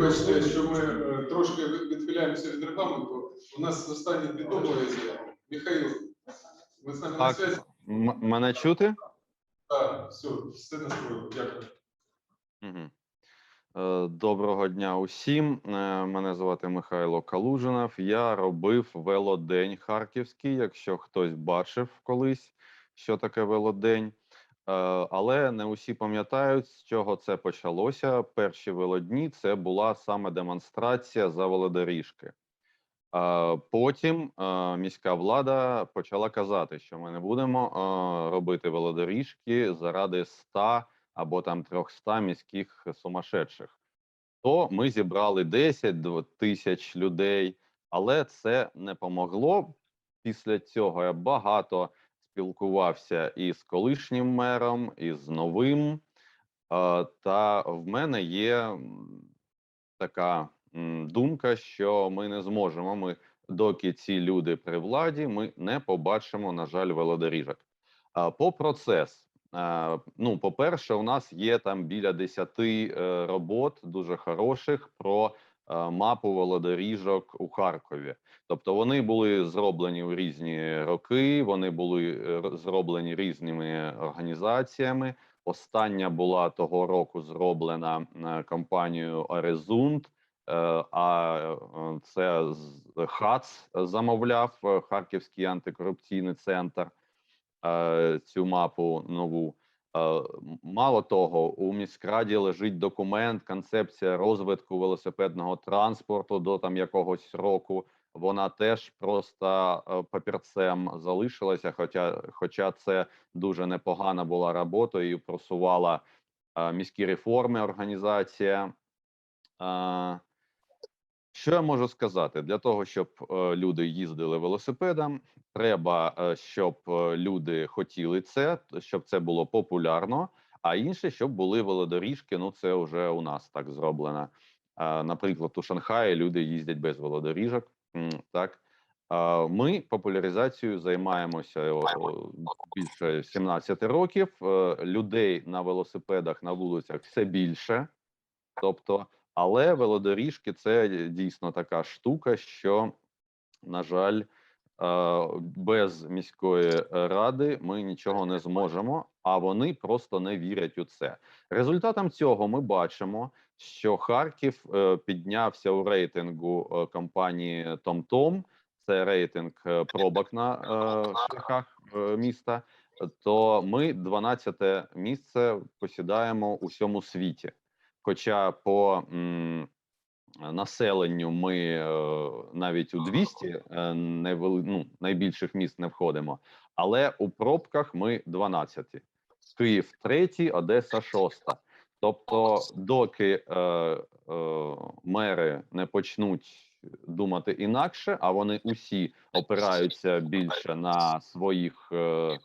вибачте, що ми е, трошки відхиляємося від регламенту. У нас останні дві домові заяви. Михайло, ви з нами на Так. М- мене чути? Так, все, все настрою. Дякую. Мгм. Е, доброго дня усім. Е, мене звати Михайло Калужинов. Я робив велодень харківський. Якщо хтось бачив колись, що таке велодень, Е, Але не усі пам'ятають, з чого це почалося. Перші велодні це була саме демонстрація за велодоріжки. Е, Потім е, міська влада почала казати, що ми не будемо робити велодоріжки заради 100 або там 300 міських сумасшедших. То ми зібрали 10 тисяч людей, але це не помогло. Після цього багато спілкувався і з колишнім мером, і з новим. Та в мене є така думка, що ми не зможемо. Ми доки ці люди при владі, ми не побачимо, на жаль, велодоріжок. По процес. Ну, по-перше, у нас є там біля 10 е, робот дуже хороших про мапу велодоріжок у Харкові. Тобто вони були зроблені у різні роки, вони були е, зроблені різними організаціями. Остання була того року зроблена е, компанією Орезунд, е, а е, це ХАЦ замовляв е, Харківський антикорупційний центр е, цю мапу нову. Е, Мало того, у міськраді лежить документ, концепція розвитку велосипедного транспорту до там якогось року. Вона теж просто е, папірцем залишилася, хоча, хоча це дуже непогана була робота і просувала е, міські реформи організація. Що я можу сказати? Для того, щоб е, люди їздили велосипедом, треба, е, щоб е, люди хотіли це, щоб це було популярно. А інше, щоб були велодоріжки. Ну, це вже у нас так зроблено. Наприклад, у Шанхаї люди їздять без велодоріжок. Так ми популяризацією займаємося більше 17 років. Людей на велосипедах на вулицях все більше. Тобто, але велодоріжки це дійсно така штука, що, на жаль, без міської ради ми нічого не зможемо, а вони просто не вірять у це. Результатом цього ми бачимо, що Харків е, піднявся у рейтингу е, компанії TomTom, це рейтинг е, пробок на шляхах міста. То ми 12 місце посідаємо у всьому світі. Хоча по м, населенню ми е, навіть у 200 е, не вели, ну, найбільших міст не входимо, але у пробках ми 12. Київ 3, Одеса 6. Тобто, доки е, е, мери не почнуть думати інакше, а вони усі опираються більше на своїх е,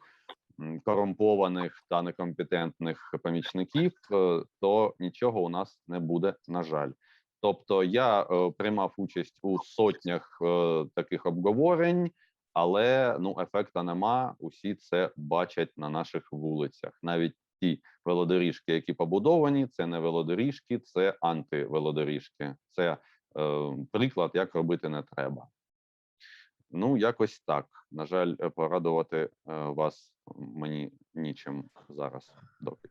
корумпованих та некомпетентних помічників, е, то нічого у нас не буде, на жаль. Тобто, я е, приймав участь у сотнях е, таких обговорень, але ну ефекта нема. Усі це бачать на наших вулицях. Навіть ті велодоріжки, які побудовані, це не велодоріжки, це антивелодоріжки. Це е, приклад, як робити не треба. Ну, якось так. На жаль, порадувати вас мені нічим зараз. Доки.